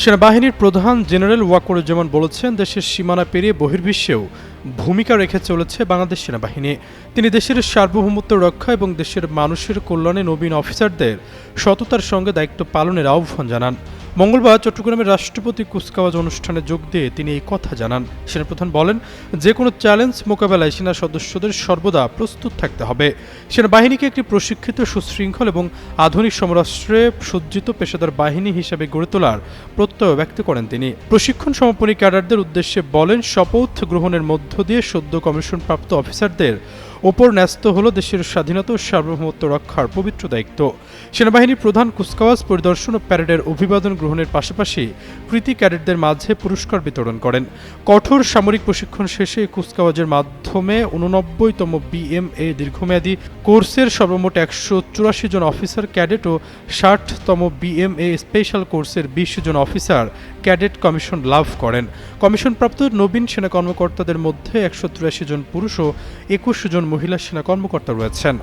সেনাবাহিনীর প্রধান জেনারেল ওয়াকরুজ্জামান বলেছেন, দেশের সীমানা পেরিয়ে বহির্বিশ্বেও ভূমিকা রেখে চলেছে বাংলাদেশ সেনাবাহিনী। তিনি দেশের সার্বভৌমত্ব রক্ষা এবং দেশের মানুষের কল্যাণে নবীন অফিসারদের সততার সঙ্গে দায়িত্ব পালনের আহ্বান জানান। মঙ্গলবার চট্টগ্রামের রাষ্ট্রপতি কুচকাওয়াজ অনুষ্ঠানে যোগ দিয়ে তিনি এই কথা জানান। সেনাপ্রধান বলেন, যে কোনো চ্যালেঞ্জ মোকাবেলায় সেনা সদস্যদের সর্বদা প্রস্তুত থাকতে হবে। সেনাবাহিনীকে একটি প্রশিক্ষিত সুশৃঙ্খল এবং আধুনিক সমরাষ্ট্রে সজ্জিত পেশাদার বাহিনী হিসেবে গড়ে তোলার প্রত্যয় ব্যক্ত করেন তিনি। প্রশিক্ষণ সমাপনী ক্যাডারদের উদ্দেশ্যে বলেন, শপথ গ্রহণের মধ্য দিয়ে সদ্য কমিশনপ্রাপ্ত অফিসারদের ওপর ন্যস্ত হল দেশের স্বাধীনতা ও সার্বভৌমত্ব রক্ষার পবিত্র দায়িত্ব। সেনাবাহিনীর প্রধান কুচকাওয়াজ পরিদর্শন ও প্যারেডের অভিবাদন গ্রহণের পাশাপাশি কৃতি ক্যাডেটদের মাঝে পুরস্কার বিতরণ করেন। কঠোর সামরিক প্রশিক্ষণ শেষে কুচকাওয়াজের মাধ্যমে উননব্বইতম বিএমএ দীর্ঘমেয়াদী কোর্সের সর্বমোট একশো চুরাশি জন অফিসার ক্যাডেট ও ষাটতম বিএমএ স্পেশাল কোর্সের বিশ জন অফিসার ক্যাডেট কমিশন লাভ করেন। কমিশনপ্রাপ্ত নবীন সেনা কর্মকর্তাদের মধ্যে একশো চুরাশি জন পুরুষ ও একুশ জন মহিলা সেনা কর্মকর্তা রয়েছেন।